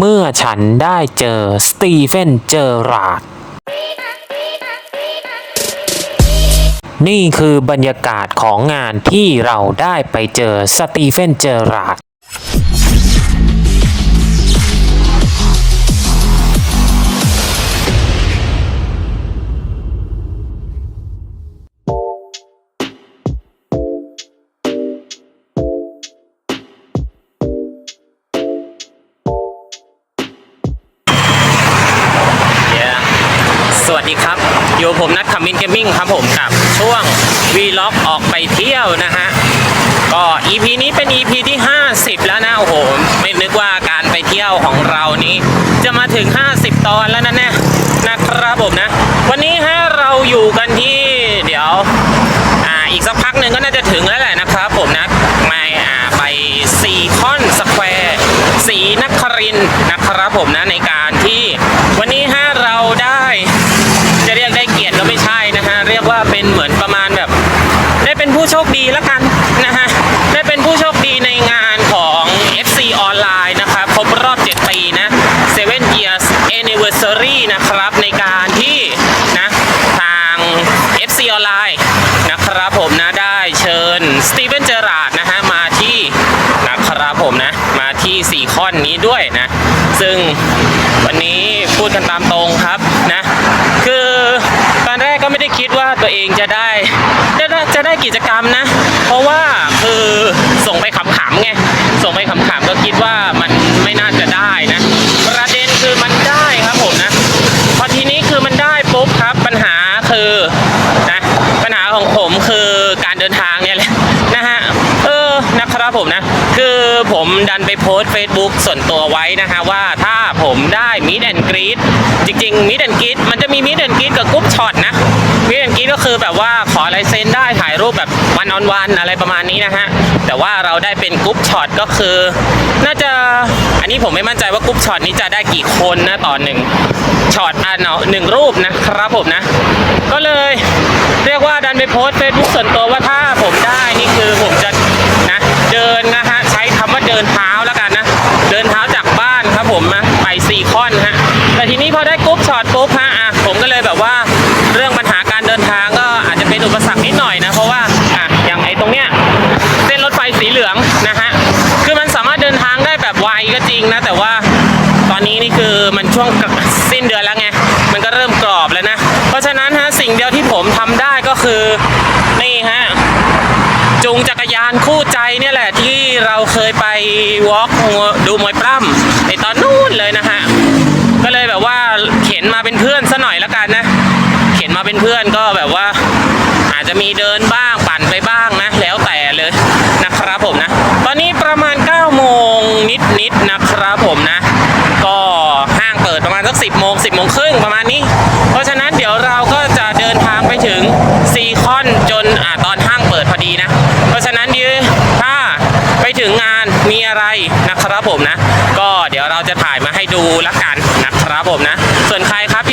เมื่อฉันได้เจอสตีเฟนเจอราร์ดนี่คือบรรยากาศของงานที่เราได้ไปเจอสตีเฟนเจอราร์ด ดีครับอยู่ผมนัทคามินเกมมิ่งครับผมกับช่วงวีล็อกออกไปเที่ยวนะฮะก็ EP นี้เป็น EP ที่ 50 แล้วนะโอ้โหไม่นึกว่าการไปเที่ยวของเรานี้ จะมาถึง 50 ตอนแล้วนะเนี่ยนะครับผมนะ วันนี้ฮะเราอยู่กันที่เดี๋ยวอ่าอีกสักพักหนึ่งก็น่าจะถึงแล้วแหละ นะครับผมนะได้เชิญสตีเวนเจอราร์ดนะฮะมาที่นะครับผมนะมาที่ 4 ข้อนนี้ด้วยนะ ซึ่งวันนี้พูดกันตามตรงครับนะคือตอนแรกก็ไม่ได้คิดว่าตัวเองจะได้จะได้จะได้กิจกรรมนะ เพราะว่าคือส่งไปขำๆไงส่งไปขำๆก็คิดว่ามันไม่น่าจะได้นะประเด็นคือมันได้ครับผมนะ พอทีนี้คือมันได้ปุ๊บครับปัญหาคือนะปัญหาของผมคือการเดินทางเนี่ยแหละนะฮะเออนะครับผมนะ คือผมดันไป โพสต์ Facebook ส่วนตัวไว้นะฮะว่าถ้าผมได้มิดแอนกรีดจริงๆมิดแอนกรีดมันจะมีมิดแอนกรีดกับกรุ๊ปช็อตนะมิดแอนกรีดก็คือแบบว่าขอลายเซ็นได้ถ่ายรูปแบบวันออนวันอะไรประมาณนี้นะฮะแต่ว่าเราได้เป็นกรุ๊ปช็อตก็คือ น่าจะอันนี้ผมไม่มั่นใจว่ากรุ๊ปช็อตนี้จะได้กี่คนนะต่อหนึ่งช็อตอันเนาะหนึ่งรูปนะครับผมนะ ก็เลยเรียกว่าดันไปโพสเฟซบุ๊กส่วนตัวว่าถ้าผมได้ อนนี้นี่คือมันช่วงสิ้นเดือนแล้วไง มันก็เริ่มกรอบแล้วนะ เพราะฉะนั้นฮะสิ่งเดียวที่ผมทำได้ก็คือนี่ฮะจูงจักรยานคู่ใจเนี่ยแหละที่เราเคยไปวอล์กดูมวยปล้ำในตอนนู้นเลยนะฮะก็เลยแบบว่าเข็นมาเป็นเพื่อนซะหน่อยแล้วกันนะ เข็นมาเป็นเพื่อนก็แบบว่า อาจจะมีเดินบ้างปั่นไปบ้างนะ แล้วแต่เลยนะครับผมนะ ตอนนี้ประมาณ9โมงนิดๆนะครับผมนะ ก็ห้างเปิดประมาณสัก 10โมง10โมงครึ่งประมาณนี้ เพราะฉะนั้นเดี๋ยวเราก็จะเดินทางไปถึงซีคอนจนอตอนห้างเปิดพอดีนะ เพราะฉะนั้นเดี๋ยวถ้าไปถึงงานมีอะไรนะครับผมนะ ก็เดี๋ยวเราจะถ่ายมาให้ดูละกันนะครับผมนะ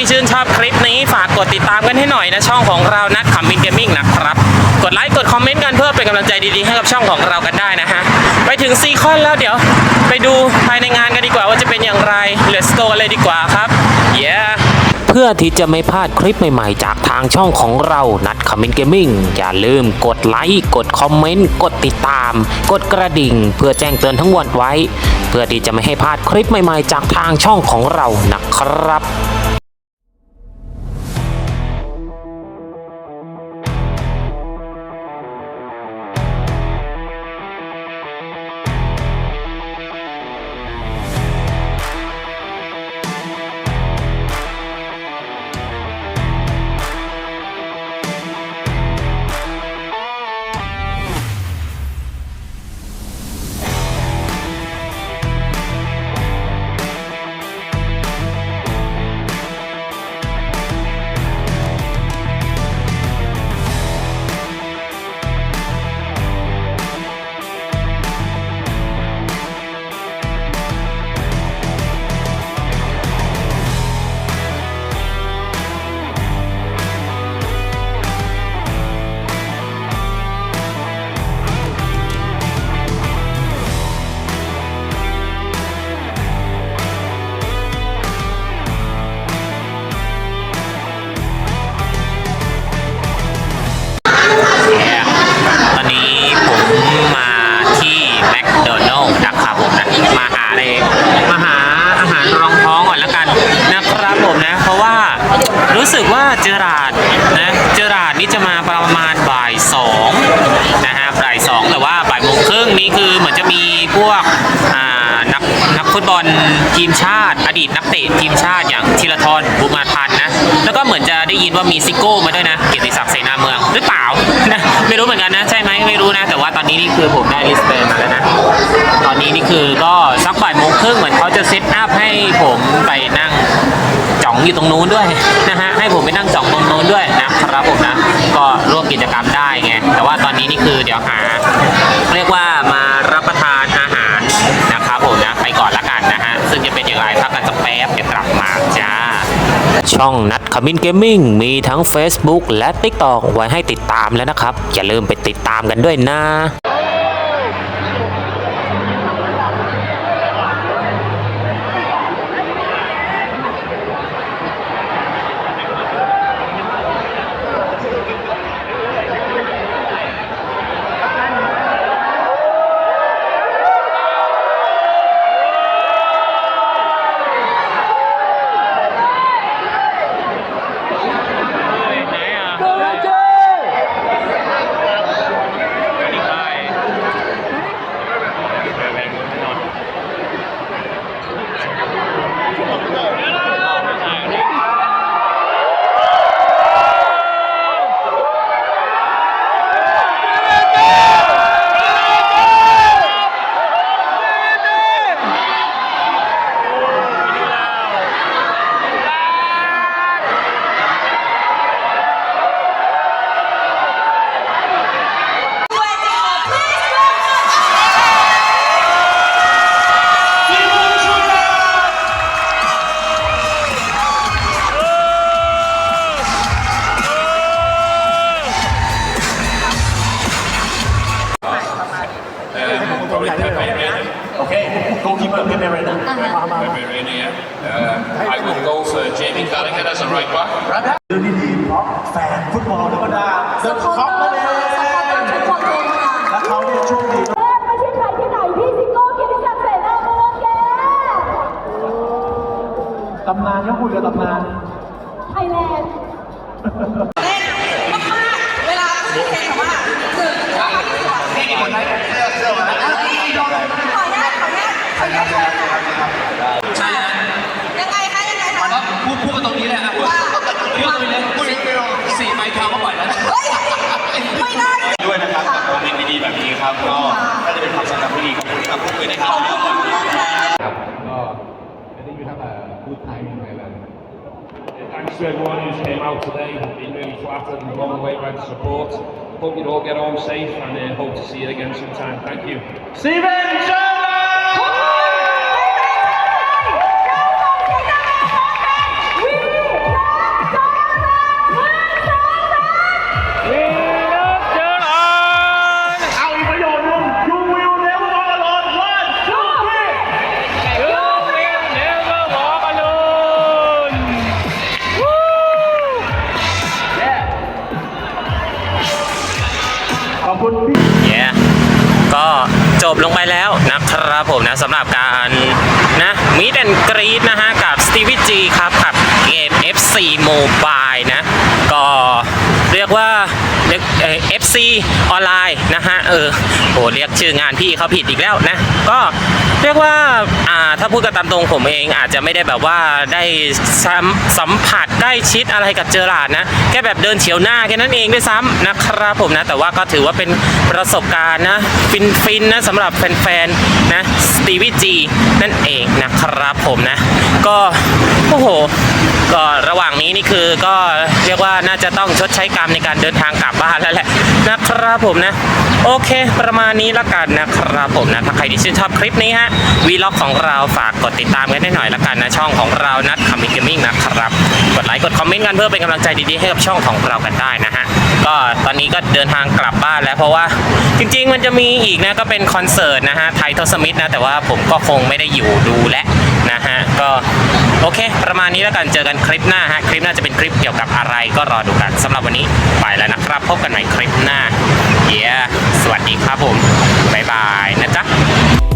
ที่ชื่นชอบคลิปนี้ฝากกดติดตามกันให้หน่อยนะช่องของเรานัดขำมินเกมมิ่งนะครับ กดไลค์กดคอมเมนต์กันเพื่อเป็นกำลังใจดีๆให้กับช่องของเรากันได้นะฮะ ไปถึงซีคอนแล้วเดี๋ยว ไปดูภายในงานกันดีกว่าว่าจะเป็นอย่างไร Let's go กันเลยดีกว่าครับ yeah เพื่อที่จะไม่พลาดคลิปใหม่ๆ จากทางช่องของเรา นัดคอมเมนต์เกมมิ่ง อย่าลืมกดไลค์ กดคอมเมนต์ กดติดตาม กดกระดิ่ง เพื่อแจ้งเตือนทั้งหมดไว้ เพื่อที่จะไม่ให้พลาดคลิปใหม่ๆ จากทางช่องของเรานะครับ ตบอลทีมชาติ อดีตนักเตะทีมชาติอย่างธีรทรบุมาทันนะ แล้วก็เหมือนจะได้ยินว่ามีซิโก้มาด้วยนะ เกียรติศักดิ์เสนาเมืองหรือเปล่านะไม่รู้เหมือนกันนะ ใช่ไหมไม่รู้นะ แต่ว่าตอนนี้นี่คือผมได้ลิสต์เตมาแล้วนะ ตอนนี้นี่คือก็สักบ่ายโมงครึ่งเหมือนเขาจะเซตอัพให้ผมไปนั่งจ่องอยู่ตรงนู้นด้วยนะฮะให้ผมไปนั่งจ่องตรงนู้นด้วยนะครับผมนะก็ร่วมกิจกรรม ช่องนัดขมิ้นเกมมิ่งมีทั้ง Facebook และ TikTok ไว้ให้ติดตามแล้วนะครับ อย่าลืมไปติดตามกันด้วยนะ รมดาเดอะท็อปนั่นเองและเขาเนี่ยโชคดีไม่ใช่ใครที่ไหนพี่ซิโก้กิติศักดิ์เสนาเมืองแกตำนานยังคุยกับตำนาน ไทยแลนด์เวลาพูดเพลงว่าหนึ่งสองสามสี่ขออนุญาตขออนุญาตขออนุญาตขออนุญาตยังไงคะยังไงคะ พูดพูดกันตรงนี้เลยครับพูดพูดตรงนี้เลย โมเมนต์ดีๆแบบนี้ครับ ก็น่าจะเป็นความทรงจำที่ดีขอบคุณครับขอบคุณนะครับ ขอบคุณมากค่ะ Thanks to everyone who's came out today. Been really flattered and blown away by the support. Hope you all get home safe and uh, hope to see you again sometime. Thank you. Stephen Gerrard! นะครับผมนะสำหรับการนะมิดแอนกรีดนะฮะกับสตีวิจีครับกับเกม FC Mobile นะ ก็เรียกว่า FC ออนไลน์นะฮะเออโหเรียกชื่องานพี่เขาผิดอีกแล้วนะ ก็เรียกว่าอ่าถ้าพูดกันตามตรงผมเองอาจจะไม่ได้แบบว่าได้สัมสัมผัสใกล้ชิดอะไรกับเจอราดนะแค่แบบเดินเฉียวหน้าแค่นั้นเองด้วยซ้ำนะครับผมนะแต่ว่าก็ถือว่าเป็นประสบการณ์นะฟินฟินๆนะสำหรับแฟนๆนะสตีวีจีนั่นเองนะครับผมนะ ก็โอ้โหก็ระหว่างนี้นี่คือก็เรียกว่าน่าจะต้องชดใช้กรรมในการเดินทางกลับบ้านแล้วแหละนะครับผมนะ โอเค ประมาณนี้ละกันนะครับผมนะ ถ้าใครที่ชื่นชอบคลิปนี้ฮะวีล็อกของเราฝากกดติดตามกันได้หน่อยละกันนะ ช่องของเรานัดคอมิเกมมิ่งนะครับ กดไลค์กดคอมเมนต์กันเพื่อเป็นกำลังใจดีๆให้กับช่องของเรากันได้นะฮะ ก็ตอนนี้ก็เดินทางกลับบ้านแล้วเพราะว่าจริงๆมันจะมีอีกนะก็เป็นคอนเสิร์ตนะฮะไททอสมิธนะแต่ว่าผมก็คงไม่ได้อยู่ดูและนะฮะก็โอเค ประมาณนี้แล้วกันเจอกันคลิปหน้าฮะคลิปหน้าจะเป็นคลิปเกี่ยวกับอะไรก็รอดูกันสำหรับวันนี้ไปแล้วนะครับ พบกันใหม่คลิปหน้าเย้สวัสดีครับผมบ๊ายบายนะจ๊ะ